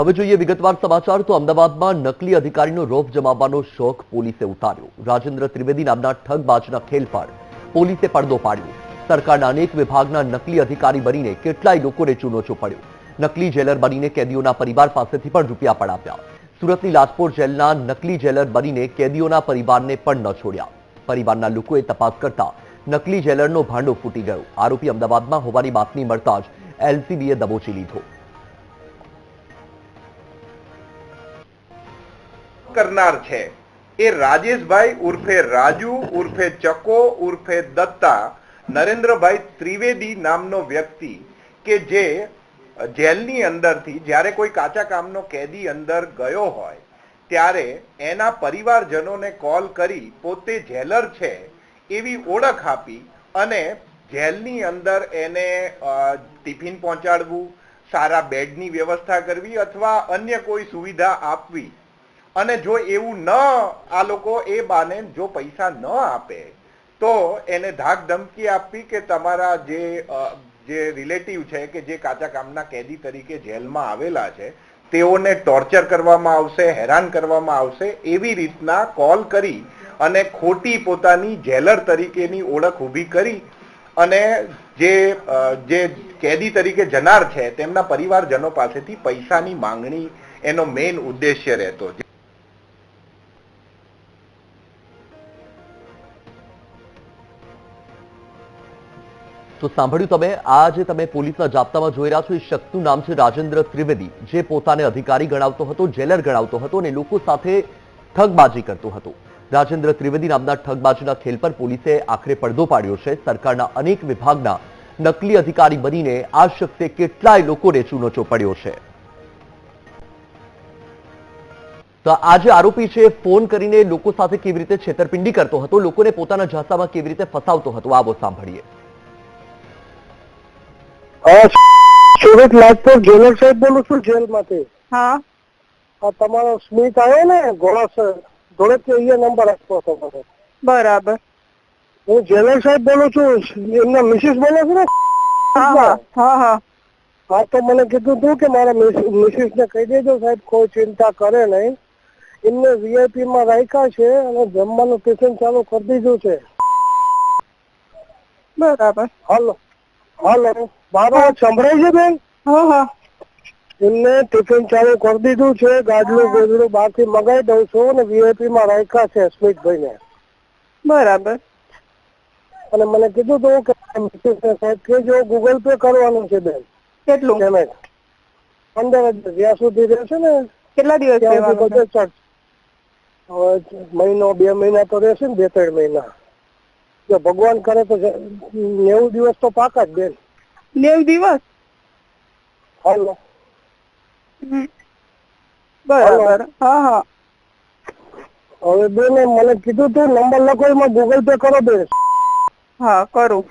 હવે જોઈએ વિગતવાર સમાચાર. તો અમદાવાદમાં નકલી અધિકારીનો રોપ જમાવવાનો શોખ પોલીસે ઉતાર્યો. રાજેન્દ્ર ત્રિવેદી નામના ઠગબાજના ખેલ પોલીસે પડદો પાડ્યો. સરકારના અનેક વિભાગના નકલી અધિકારી બનીને કેટલાય લોકોને ચૂનોચો પડ્યો નકલી જેલર બનીને કેદીઓના પરિવાર પાસેથી પણ રૂપિયા પડાવ્યા. સુરતની લાજપોર જેલના નકલી જેલર બનીને કેદીઓના પરિવારને પણ ન છોડ્યા. પરિવારના લોકોએ તપાસ કરતા નકલી જેલરનો ભાંડો ફૂટી ગયો. આરોપી અમદાવાદમાં હોવાની બાતમી મળતા જ એલસીબીએ દબોચી લીધો. કરનાર છે. એ રાજેશભાઈ ઉર્ફે રાજુ, ઉર્ફે ચકો, ઉર્ફે દત્તા, નરેન્દ્રભાઈ ત્રિવેદી નામનો વ્યક્તિ કે જે જેલની અંદરથી જ્યારે કોઈ કાચા કામનો કેદી અંદર ગયો હોય, ત્યારે એના પરિવારજનોને કોલ કરી પોતે જેલર છે એવી ઓળખ આપી અને જેલની અંદર એને ટિફિન પહોંચાડવું, સારા બેડની વ્યવસ્થા કરવી અથવા અન્ય કોઈ સુવિધા આપવી અને જો એવું ન આ લોકો એ બાને જો પૈસા ન આપે, તો એને ધાક ધમકી આપવી કે તમારા જે જે રિલેટિવ છે કે જે કાચા કામના કેદી તરીકે જેલમાં આવેલા છે, તેઓને ટોર્ચર કરવામાં આવશે, હેરાન કરવામાં આવશે એવી રીતના કોલ કરી અને ખોટી પોતાની જેલર તરીકેની ઓળખ ઊભી કરી અને જે જે કેદી તરીકે જનાર છે તેમના પરિવારજનો પાસેથી પૈસાની માંગણી એનો મેઇન ઉદ્દેશ્ય રહેતો તો સાંભળ્યું તમે, આ જે તમે પોલીસના જાપ્તામાં જોઈ રહ્યા છો, એ શખ્સનું નામ છે રાજેન્દ્ર ત્રિવેદી, જે પોતાને અધિકારી ગણાવતો હતો, જેલર ગણાવતો હતો અને લોકો સાથે ઠગબાજી કરતો હતો. રાજેન્દ્ર ત્રિવેદી નામના ઠગબાજીના ખેલ પર પોલીસે આખરે પડદો પાડ્યો છે. સરકારના અનેક વિભાગના નકલી અધિકારી બનીને આ શખ્સે કેટલાય લોકોને ચૂનો ચોપડ્યો છે. તો આ જે આરોપી છે, ફોન કરીને લોકો સાથે કેવી રીતે છેતરપિંડી કરતો હતો, લોકોને પોતાના ઝાંસામાં કેવી રીતે ફસાવતો હતો આવો સાંભળીએ. સુરત લાજપોર જેલર સાહેબ બોલું છું જેલમાંથી. હા. તમારો સ્મિત આવ્યો ને ઘોડા અહીંયા નંબર આપ્યો હતો મને બરાબર. હું જેલર સાહેબ બોલું છું એમના મિસિસ બોલો છો ને હા તો મને કીધું તું કે મારા મિસિસ ને કહી દેજો સાહેબ કોઈ ચિંતા કરે નહીં. એમને વીઆઈપી માં રાખ્યા છે અને જમવાનું ટિફિન ચાલુ કરી દીધું છે. બરાબર. હાલો. હાલો. મારો સંભળાય છે બેન? એમને ટિફિન ચાલુ કરી દીધું છે. ગાડલું ગોદડું બહારથી મગાઈ દઉં છું અને વીઆઈપી માં રાખ્યા છે સ્મિતભાઈ ને બરાબર. અને મને કીધું તું કે સાહેબ કે જો ગૂગલ પે કરવાનું છે બેન. કેટલું? પેમેન્ટ પંદર હજાર. જ્યાં સુધી રહેશે ને કેટલા દિવસ મહિનો બે મહિના તો રહેશે ને બે ત્રણ મહિના. જો ભગવાન કરે તો નેવું દિવસ તો પાકા જ બેન. નેવું દિવસ? હલો. બરાબર. હા હા. હવે બેન મને કીધું તું નંબર લખો એમાં ગૂગલ પે કરો બેન. હા કરું.